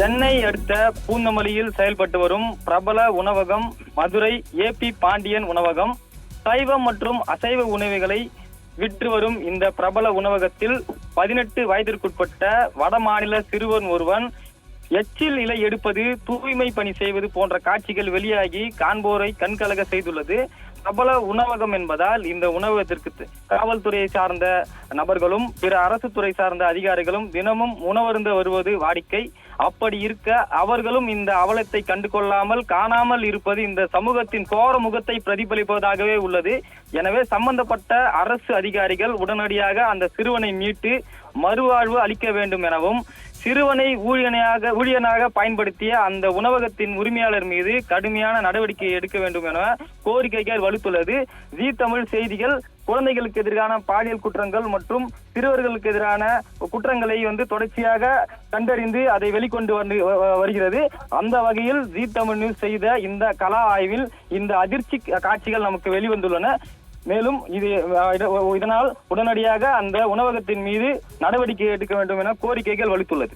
சென்னை அடுத்த பூந்தமல்லியில் செயல்பட்டு வரும் பிரபல உணவகம் மதுரை ஏபி பாண்டியன் உணவகம். சைவம் மற்றும் அசைவ உணவுகளை விற்று வரும் இந்த பிரபல உணவகத்தில் பதினெட்டு வயதிற்குட்பட்ட வடமாநில சிறுவன் ஒருவன் எச்சில் இலை எடுப்பது தூய்மை பணி செய்வது போன்ற காட்சிகள் வெளியாகி காண்போரை கண்கலக செய்துள்ளது. பிரபல உணவகம் என்பதால் இந்த உணவகத்திற்கு காவல்துறையை சார்ந்த நபர்களும் பிற அரசு துறை சார்ந்த அதிகாரிகளும் தினமும் உணவருந்த வருவது வாடிக்கை. அப்படி இருக்க அவர்களும் இந்த அவலத்தை கண்டு கொள்ளாமல் காணாமல் இருப்பது இந்த சமூகத்தின் கோர முகத்தை பிரதிபலிப்பதாகவே உள்ளது. எனவே சம்பந்தப்பட்ட அரசு அதிகாரிகள் உடனடியாக அந்த சிறுவனை மீட்டு மறுவாழ்வு அளிக்க வேண்டும் எனவும் சிறுவனை ஊழியனாக ஊழியனாக பயன்படுத்திய அந்த உணவகத்தின் உரிமையாளர் மீது கடுமையான நடவடிக்கை எடுக்க வேண்டும் என கோரிக்கைகள் வலுத்துள்ளது. ஜி தமிழ் செய்திகள் குழந்தைகளுக்கு எதிரான பாலியல் குற்றங்கள் மற்றும் சிறுவர்களுக்கு எதிரான குற்றங்களை வந்து தொடர்ச்சியாக கண்டறிந்து அதை வெளிக்கொண்டு வந்து வருகிறது. அந்த வகையில் ஜி தமிழ் நியூஸ் செய்த இந்த கலா ஆய்வில் இந்த அதிர்ச்சி காட்சிகள் நமக்கு வெளிவந்துள்ளன. மேலும் இது இதனால் உடனடியாக அந்த உணவகத்தின் மீது நடவடிக்கை எடுக்க வேண்டும் என கோரிக்கைகள் வலுத்துள்ளது.